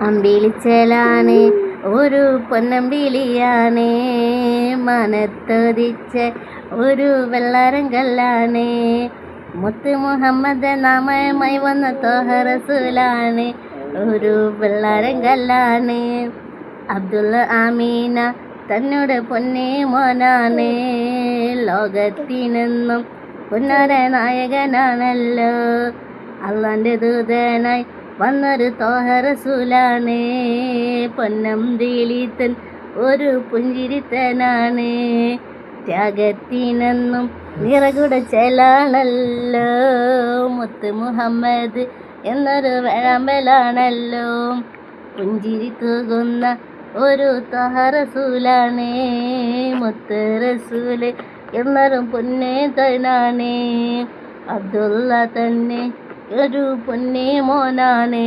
അമ്പിളിച്ചലാണ് ഒരു പൊന്നമ്പിളിയാണ്. മനത്തൊതിച്ച ഒരു വെള്ളാരം കല്ലാണ്. മുത്ത് മുഹമ്മദ് നാമയമായി വന്ന തോഹറസൂലാണ് ഒരു വെള്ളാരം കല്ലാണ്. അബ്ദുള്ള ആമീന തന്നോട് പൊന്നേ മോനാണ്. ലോകത്തിനെന്നും പൊന്നാര നായകനാണല്ലോ. അള്ളാന്റെ ദൂതനായി വന്നൊരു തോഹറസൂലാണ് പൊന്നം ദിലീത്തൻ ഒരു പുഞ്ചിരിത്തനാണ്. ത്യാഗത്തിനെന്നും നിറകുട ചെലാണല്ലോ മുത്ത് മുഹമ്മദ് എന്നൊരു വേഴമ്പലാണല്ലോ. പുഞ്ചിരി തൂകുന്ന ഒരു തഹറസൂലാണ് റസൂലാണ്. മുത്ത് റസൂൽ എന്നൊരു പൊന്നേ തനാണ് അബ്ദുള്ള തന്നെ ഒരു പൊന്നേ മോനാണ്